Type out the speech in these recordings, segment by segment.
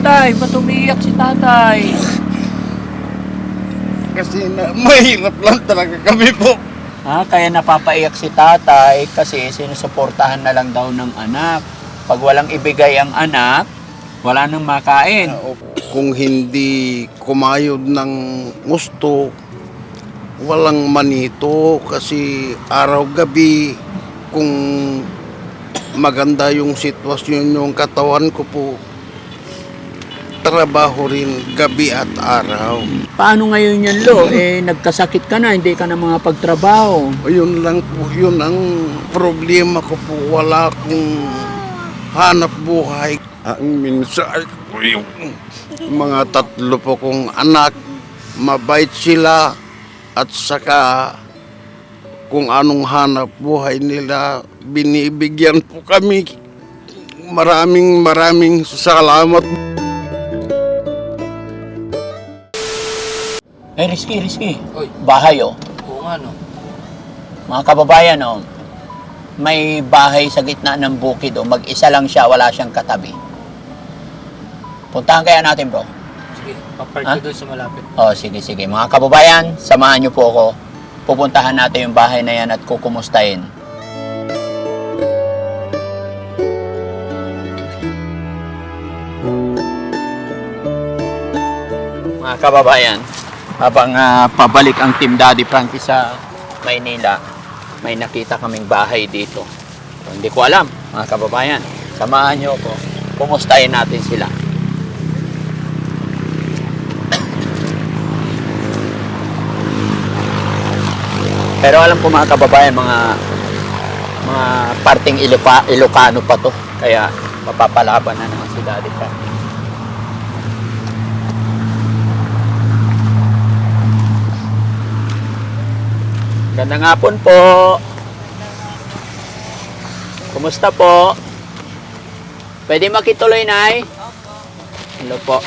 tay? Ba't umiiyak si tatay? Kasi na, mahirap lang talaga kami po. Ha? Kaya napapaiyak si tatay kasi sinusuportahan na lang daw ng anak. Pag walang ibigay ang anak, wala nang makain. Kung hindi kumayod ng gusto, walang manito kasi araw-gabi kung maganda yung sitwasyon yung katawan ko po, trabaho rin gabi at araw. Paano ngayon yan, Lo? Eh, nagkasakit ka na, hindi ka na mga pagtrabaho. Yun lang po, yun ang problema ko po. Wala akong hanap buhay. Ang minsan ko yung mga tatlo po kong anak, mabait sila at saka kung anong hanap buhay nila, binibigyan po kami. Maraming maraming salamat. Eh, risky, risky. Bahay, oh. Oo nga, no? Mga kababayan, oh. May bahay sa gitna ng bukid, oh. Mag-isa lang siya, wala siyang katabi. Puntahan kaya natin, bro. Sige, papark ko doon sa malapit. Oh, sige, sige. Mga kababayan, samahan niyo po ako. Pupuntahan natin yung bahay na yan at kukumustahin. Mga kababayan, habang ah, pabalik ang Team Daddy Frankie sa Maynila, may nakita kaming bahay dito. So, hindi ko alam, mga kababayan. Samahan niyo ako. Kumustahin natin sila. Pero alam ko mga kababayan, mga mga parting Ilocano pa to. Kaya mapapalaban na naman si Daddy Frank. Gandang hapon po. Kumusta po? Pwede makituloy, Nay? Hello po.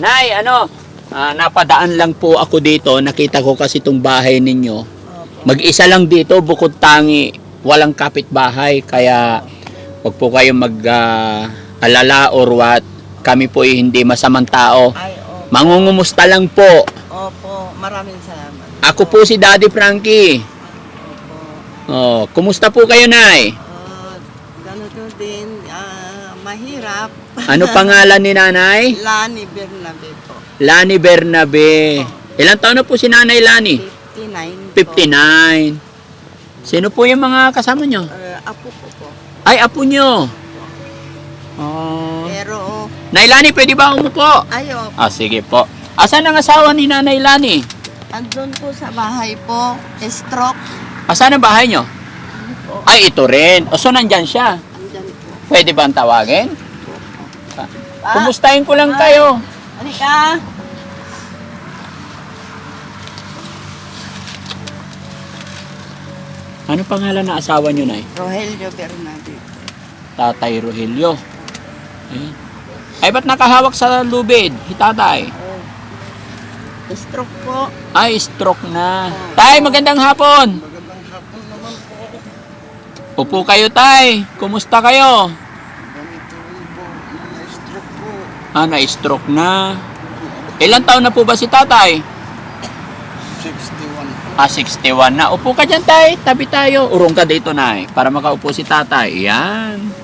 Nay, ano? Ah, napadaan lang po ako dito. Nakita ko kasi itong bahay ninyo. Mag-isa lang dito, bukod tangi. Walang kapitbahay. Kaya wag po kayong mag-alala or what. Kami po ay hindi masamang tao. Mangungumusta lang po. Opo, maraming salamat. Ako po si Daddy Frankie. Oh, kumusta po kayo, Nay? Uh, ganito din, ah, mahirap. Ano pangalan ni Nanay? Lani Bernabe po. Lani Bernabe. Ilang taon na po si Nanay Lani? 59 po. 59. Sino po yung mga kasama nyo? Uh, apo ko po. Ay, apo nyo. Oh. Pero, Nay Lani, pwede ba umupo? ayo, Ah, sige po. Asan ang asawa ni Nanay Lani? Andun po sa bahay po, stroke. Asan ang bahay nyo? Po, Ay, ito rin. O, so nandyan siya. andyan po. Pwede ba ang tawagin? Ah, Kumustahin ko lang Ay. kayo. Halika. Ano pangalan na asawa nyo, Nay? Rogelio Bernabe. Tatay Rogelio. Ayan. Ay, ba't nakahawak sa lubid? Hitatay. Stroke po. Ay, stroke na. Tay, magandang hapon. Magandang hapon naman po. Upo kayo, tay. Kumusta kayo? Ganito rin po, mga stroke po. Ah, na-stroke na. Ilan taon na po ba si tatay? 61 po. Ah, 61 na. Upo ka dyan, tay. Tabi tayo. Urong ka dito, nay. Para makaupo si tatay. Yan.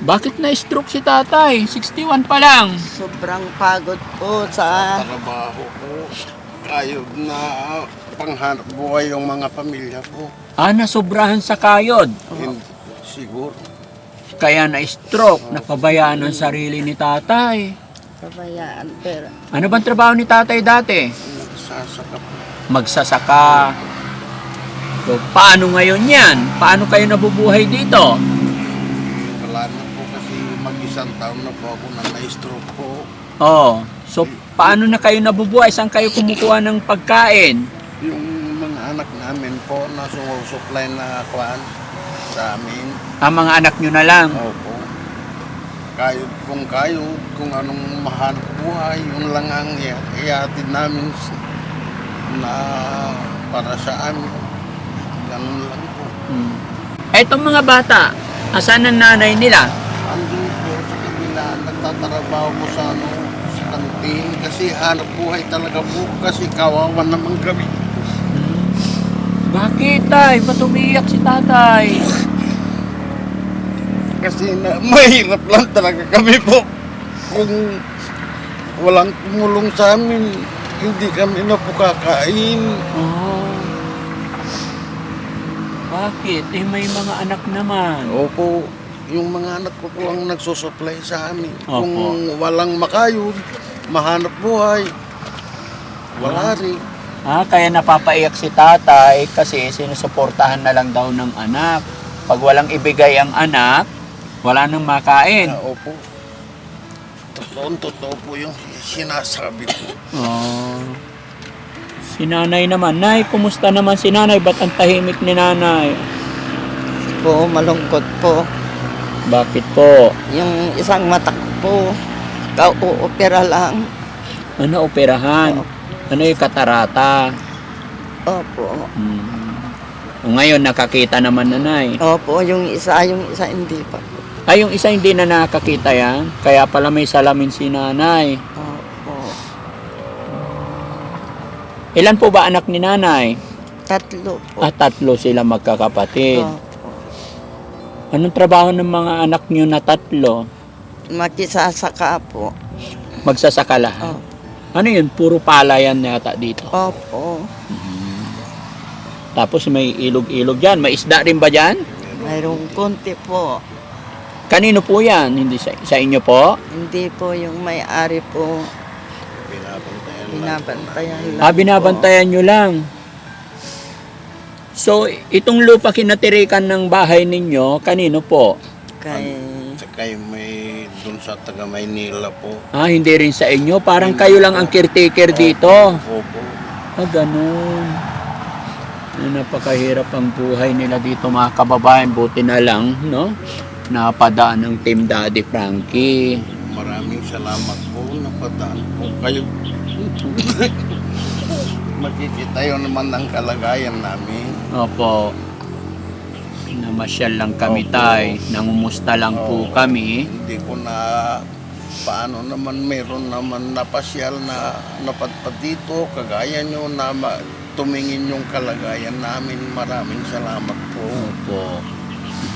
Bakit na-stroke si tatay? 61 pa lang. Sobrang pagod po sa Trabaho po. Kayod na panghanap buhay yung mga pamilya po. Ah, nasobrahan sa kayod. Hindi, siguro. Kaya na-stroke. Napabayaan ang sarili ni tatay. kabayaan. Pero, Ano bang trabaho ni tatay dati? Nagsasaka po. Magsasaka. So, paano ngayon yan? Paano kayo nabubuhay dito? Wala na po kasi mag-isang taon na po ako na na-stroke po. Oh, so paano na kayo nabubuhay? Saan kayo kumukuha ng pagkain? Yung mga anak namin po na sumusupply na kwan sa amin. Ang mga anak nyo na lang. Opo. Kayod kung kayod, kung anong mahanap buhay, yun lang ang i- ihatid namin na para sa amin. Ganun lang po. Hmm. Etong mga bata, asan ang nanay nila? Andun nagtatrabaho ko sa ano, sa kantin kasi hanap buhay talaga po kasi kawawa naman kami. Bakit, tay? Ba't si tatay? Kasi na, mahirap lang talaga kami po. Kung walang tumulong sa amin, hindi kami na po kakain. Oh. Bakit? Eh, may mga anak naman. Opo, yung mga anak ko po ang nagsusupply sa amin. Opo. Kung walang makayod, mahanap buhay, wala rin. Ah, kaya napapaiyak si tatay kasi sinusuportahan na lang daw ng anak. Pag walang ibigay ang anak, wala nang makain. Ah, opo. Totoo, totoo po yung sinasabi ko. Oh. Si nanay naman. Nay, kumusta naman si nanay? Ba't ang tahimik ni nanay? Po, malungkot po. Bakit po? Yung isang mata ko po, kau-opera lang. Ano, operahan? Ano yung katarata? Opo. Hmm. Ngayon, nakakita naman nanay. Opo, yung isa, yung isa hindi pa. Ay, yung isa hindi na nakakita yan. Kaya pala may salamin si nanay. Opo. Ilan po ba anak ni nanay? Tatlo po. Ah, tatlo sila magkakapatid. Opo. Anong trabaho ng mga anak niyo na tatlo? Makisasaka po. Magsasaka lahat. Opo. Ano yun? Puro palayan yata dito. Opo. Tapos may ilog-ilog dyan. May isda rin ba dyan? Mayroong konti po. Kanino po yan? Hindi sa, sa inyo po? Hindi po yung may-ari po. Binabantayan lang Ah, binabantayan nyo lang. So, itong lupa kinatirikan ng bahay ninyo, kanino po? po. Kay... Yung may dun sa taga Maynila po. Ah, hindi rin sa inyo. Parang kayo lang ang caretaker dito. Opo. Ah, ganun. Ah, napakahirap ang buhay nila dito mga kababayan. Buti na lang, no? Napadaan ng Team Daddy Frankie. Maraming salamat po. Napadaan po kayo. Makikita yun naman ang kalagayan namin. Opo. Namasyal lang kami Opo. tay. Nangumusta lang po Oo. kami. Hindi ko na paano naman meron naman napasyal na napadpad dito kagaya nyo na ma- tumingin yung kalagayan namin maraming salamat po Opo.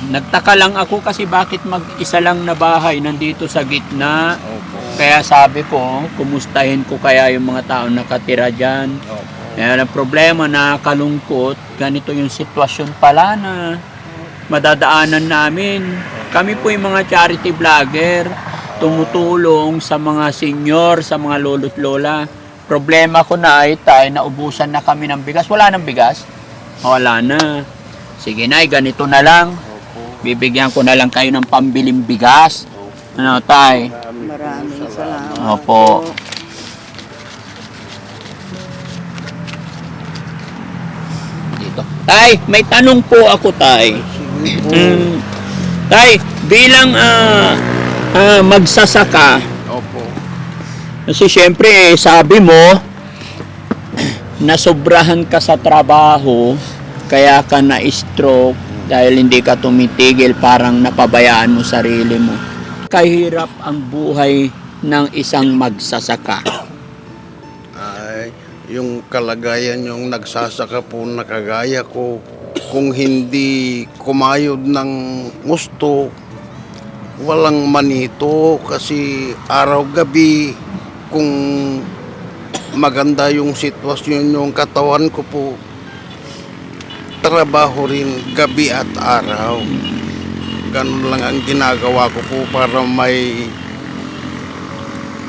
Nagtaka lang ako kasi bakit mag-isa lang na bahay nandito sa gitna. opo Kaya sabi ko, kumustahin ko kaya yung mga tao nakatira dyan. opo Kaya ang problema, nakakalungkot, ganito yung sitwasyon pala na madadaanan namin. Kami po yung mga charity vlogger, tumutulong sa mga senior, sa mga lolo't lola. Problema ko na ay tayo, naubusan na kami ng bigas. Wala ng bigas? Wala na. Sige na, ganito na lang. Bibigyan ko na lang kayo ng pambiling bigas. Ano, tay? Maraming salamat Opo. Tay, may tanong po ako, tay. Mm, tay, bilang ah, ah, magsasaka, opo kasi syempre, eh, sabi mo, nasobrahan ka sa trabaho, kaya ka na-stroke dahil hindi ka tumitigil, parang napabayaan mo sarili mo. Kahirap ang buhay ng isang magsasaka. Yung kalagayan yung nagsasaka po na kagaya ko kung hindi kumayod ng gusto walang manito. Kasi araw-gabi kung maganda yung sitwasyon yung katawan ko po trabaho rin gabi at araw. Ganun lang ang ginagawa ko po para may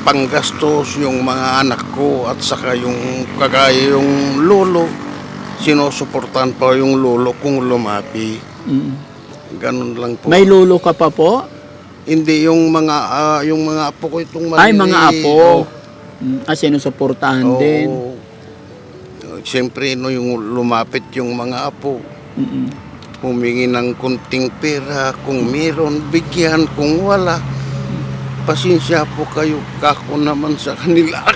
panggastos yung mga anak ko at saka yung kagaya yung lolo sinusuportahan pa yung lolo kung lumapi Mm. ganun lang po May lulo ka pa po? hindi yung mga ah, yung mga apo ko itong Ay, mga apo. Mm, Ah, sinusuportahan Oo. din. Siyempre, no, yung lumapit yung mga apo, Mm-mm. humingi ng kunting pera, kung meron, bigyan, kung wala, pasensya po kayo, kako naman sa kanila.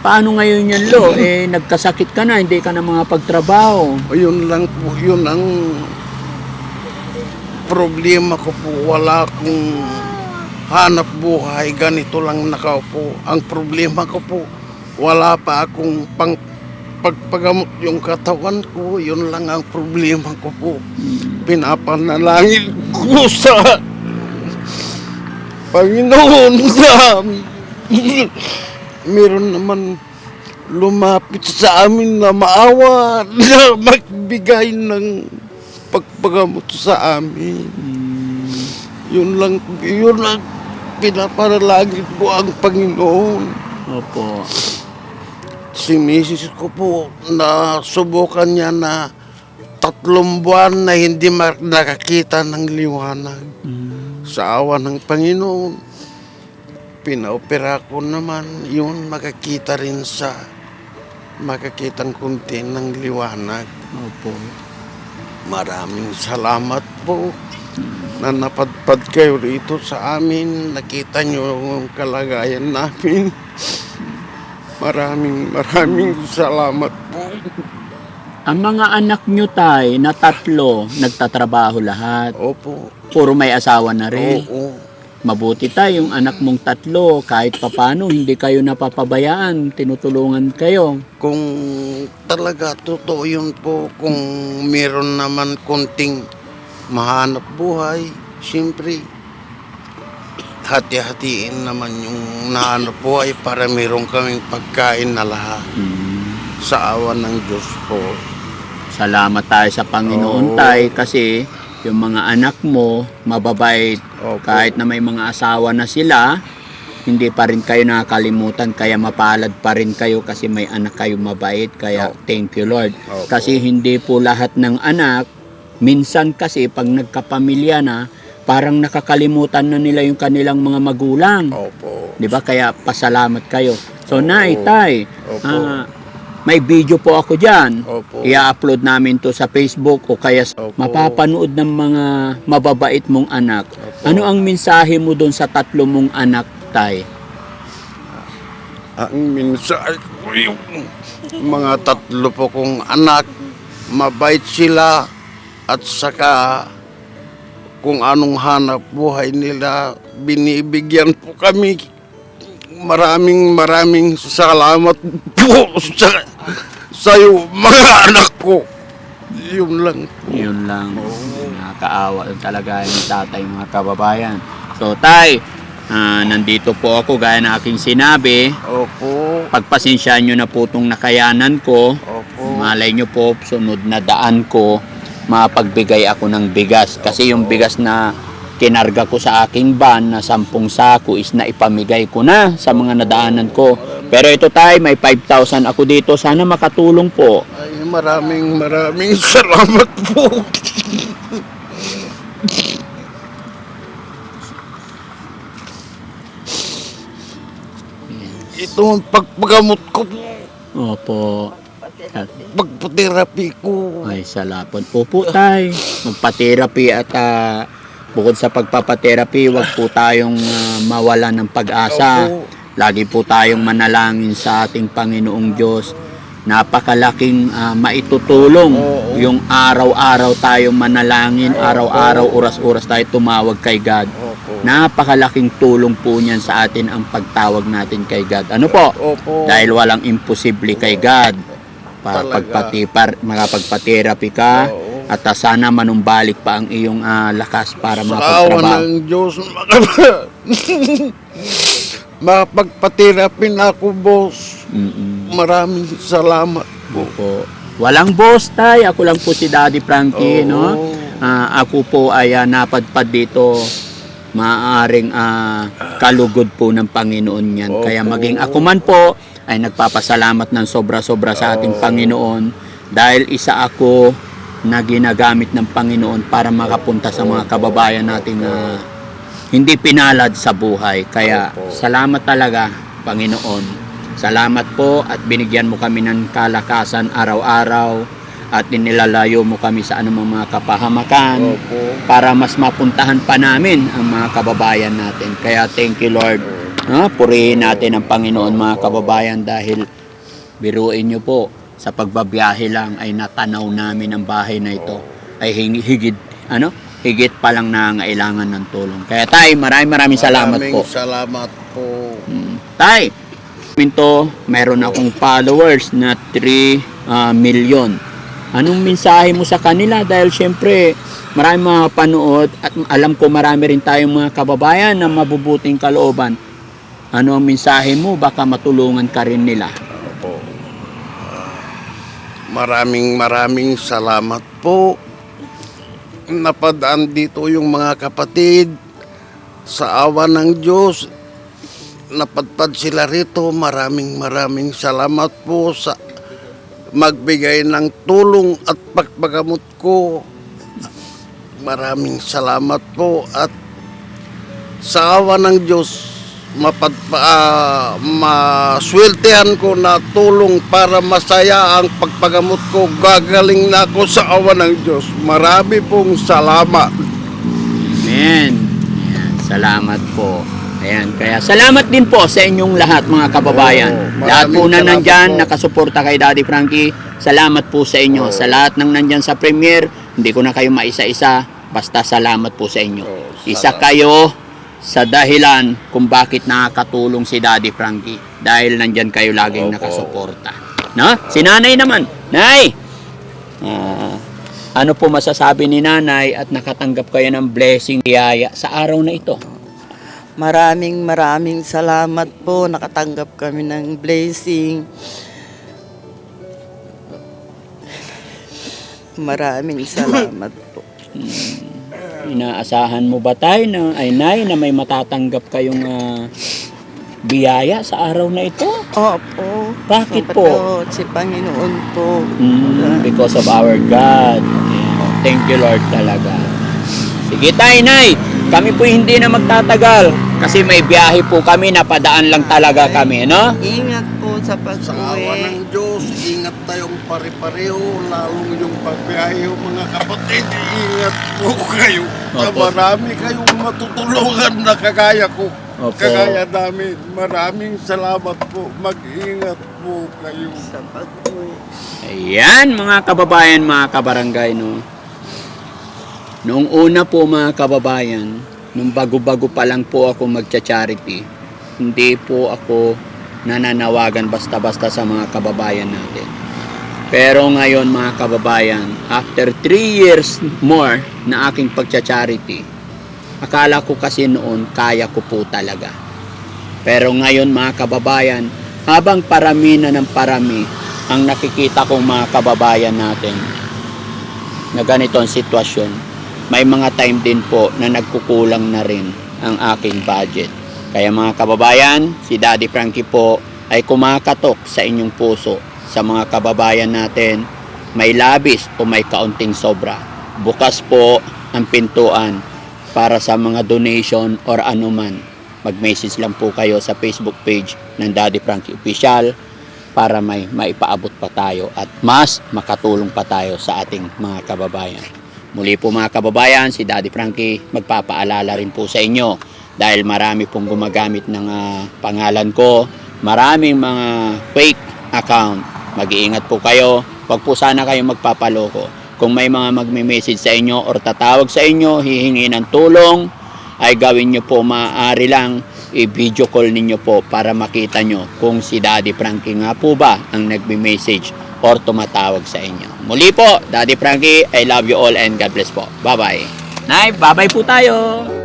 Paano ngayon yan, Lo? Eh, nagkasakit ka na, hindi ka na mga pagtrabaho. O yun lang po, yun ang problema ko po, wala akong hanap buhay, ganito lang nakaupo. Ang problema ko po, wala pa akong pang pagpagamot yung katawan ko, yun lang ang problema ko po. Pinapanalangin ko sa Panginoon na meron naman lumapit sa amin na maawa na magbigay ng pagpagamot sa amin. Yun lang, yun lang pinapanalangin ko ang Panginoon. Opo. Si misis ko po, na subukan niya na tatlong buwan na hindi nakakita ng liwanag. Sa awa ng Panginoon, pinaopera ko naman, yun makakita rin sa makakitang kunti ng liwanag. Opo. Maraming salamat po na napadpad kayo rito sa amin. Nakita niyo ang kalagayan namin. Maraming maraming salamat po. Ang mga anak nyo tay na tatlo, nagtatrabaho lahat. Opo. Puro may asawa na rin. Oo. Mabuti tayo yung anak mong tatlo, kahit papano, hindi kayo napapabayaan, tinutulungan kayo. Kung talaga totoo yun po, kung meron naman konting mahanap buhay, siyempre, hati-hatiin naman yung nahanap buhay para meron kaming pagkain na lahat Hmm. sa awa ng Diyos po. Salamat tayo sa Panginoon Oo. tay kasi yung mga anak mo mababait Opo. kahit na may mga asawa na sila hindi pa rin kayo nakakalimutan kaya mapalad pa rin kayo kasi may anak kayo mabait kaya Opo. thank you Lord Opo. kasi hindi po lahat ng anak minsan kasi pag nagkapamilya na parang nakakalimutan na nila yung kanilang mga magulang Opo. di ba kaya pasalamat kayo so Oo. nay tay Opo. ah, may video po ako diyan Opo. i-upload namin to sa Facebook o kaya Opo. mapapanood ng mga mababait mong anak. Opo. Ano ang mensahe mo doon sa tatlo mong anak, Tay? Ang mensahe ko yung mga tatlo po kong anak, mabait sila at saka kung anong hanap buhay nila, binibigyan po kami. Maraming maraming salamat po sa sa'yo, mga anak ko. Yun lang. Yun lang. Nakakaawa talaga yung tatay mga kababayan. So, Tay, ah, nandito po ako gaya na aking sinabi. Opo, Pagpasensyaan nyo na po itong nakayanan ko. opo. Malay nyo po, sunod na daan ko, mapagbigay ako ng bigas. Kasi yung bigas na kinarga ko sa aking van na sampung sako is na ipamigay ko na sa mga nadaanan ko. Pero ito tayo, may 5,000 ako dito. Sana makatulong po. Ay, maraming maraming salamat po. Ito ang pagpagamot ko po. Opo. Pagpaterapi ko. Ay, salapon. Opo tay. Magpa-therapy at ah, bukod sa pagpapatherapy, wag po tayong ah, mawalan ng pag-asa. Lagi po tayong manalangin sa ating Panginoong Diyos. Napakalaking ah, maitutulong yung araw-araw tayong manalangin, araw-araw, oras-oras tayo tumawag kay God. Napakalaking tulong po niyan sa atin ang pagtawag natin kay God. Ano po? Dahil walang imposible kay God. Para Talaga. pagpati, par, makapagpa-therapy ka. At ah, sana manumbalik pa ang iyong ah, lakas para Sa makapagtrabaho. ng Diyos, na ako, boss. Mm-mm. Maraming salamat po. Opo. Walang boss tay, ako lang po si Daddy Frankie, Oo. no? Ah, ako po ay ah, napadpad dito maaaring ah, kalugod po ng Panginoon yan. Opo. Kaya maging ako man po ay nagpapasalamat ng sobra-sobra sa ating Oo. Panginoon dahil isa ako na ginagamit ng Panginoon para makapunta sa mga kababayan natin na hindi pinalad sa buhay. Kaya salamat talaga, Panginoon. Salamat po at binigyan mo kami ng kalakasan araw-araw at inilalayo mo kami sa anumang mga kapahamakan Opo. para mas mapuntahan pa namin ang mga kababayan natin. Kaya thank you Lord. No? Purihin natin ang Panginoon mga kababayan dahil biruin nyo po sa pagbabiyahe lang ay natanaw namin ang bahay na ito ay hing- higit ano higit pa lang nangailangan ng tulong. Kaya tay, maraming maraming salamat Maraming po. salamat po. Mm. Tay, minto, meron akong followers na 3 ah, million. Anong mensahe mo sa kanila? Dahil syempre, marami mga panood at alam ko marami rin tayong mga kababayan na mabubuting kalooban. Ano ang mensahe mo? Baka matulungan ka rin nila. Maraming maraming salamat po. Napadaan dito yung mga kapatid sa awa ng Diyos. Napadpad sila rito. Maraming maraming salamat po sa magbigay ng tulong at pagpagamot ko. Maraming salamat po at sa awa ng Diyos mapadpa, ah, masweltehan ko na tulong para masaya ang pagpagamot ko. Gagaling na ako sa awa ng Diyos. Marami pong salamat. Amen. Ayan, salamat po. Ayan, kaya salamat din po sa inyong lahat mga kababayan. Oo, lahat po na nandyan, po. nakasuporta kay Daddy Frankie. Salamat po sa inyo. Oo. Sa lahat ng nandyan sa premiere, hindi ko na kayo maisa-isa. Basta salamat po sa inyo. Oo, Isa kayo sa dahilan kung bakit nakakatulong si Daddy Frankie. Dahil nandyan kayo laging Opo. nakasuporta. No? Si nanay naman. Nay! Ah, ano po masasabi ni nanay at nakatanggap kayo ng blessing biyaya sa araw na ito? Maraming maraming salamat po. Nakatanggap kami ng blessing. Maraming salamat po. Inaasahan mo ba tayo na, ay nay, na may matatanggap kayong ah, biyaya sa araw na ito? Opo. Bakit po? Mapatawad Si Panginoon po. Mm, because of our God. Thank you Lord talaga. Sige tayo, Nay. Kami po hindi na magtatagal kasi may biyahe po kami, napadaan lang talaga kami, no? Ingat po sa Sa awa pag-uwi. ng Diyos, tayong pare-pareho, lalong yung pagbiyahe mga kapatid. Ingat po kayo. Na Opo. marami kayong matutulungan na kagaya ko. Opo. Kagaya namin. Maraming salamat po. Mag-ingat po kayo. Sa pag-uwi. Ayan, mga kababayan, mga kabarangay, no? Noong una po, mga kababayan, nung bago-bago pa lang po ako magcha-charity, hindi po ako nananawagan basta-basta sa mga kababayan natin. Pero ngayon, mga kababayan, after 3 years more na aking pagcha-charity, akala ko kasi noon kaya ko po talaga. Pero ngayon mga kababayan, habang parami na ng parami ang nakikita kong mga kababayan natin na ganito ang sitwasyon, may mga time din po na nagkukulang na rin ang aking budget. Kaya mga kababayan, si Daddy Frankie po ay kumakatok sa inyong puso sa mga kababayan natin may labis o may kaunting sobra. Bukas po ang pintuan para sa mga donation or anuman. Mag-message lang po kayo sa Facebook page ng Daddy Frankie Official para may maipaabot pa tayo at mas makatulong pa tayo sa ating mga kababayan. Muli po mga kababayan, si Daddy Frankie magpapaalala rin po sa inyo dahil marami pong gumagamit ng ah, pangalan ko, maraming mga fake account. Mag-iingat po kayo, wag po sana kayo magpapaloko. Kung may mga magme-message sa inyo or tatawag sa inyo, hihingi ng tulong, ay gawin nyo po maaari lang i-video call ninyo po para makita nyo kung si Daddy Frankie nga po ba ang nagme-message or tumatawag sa inyo. Muli po, Daddy Frankie, I love you all and God bless po. Bye-bye. Nay, bye-bye po tayo.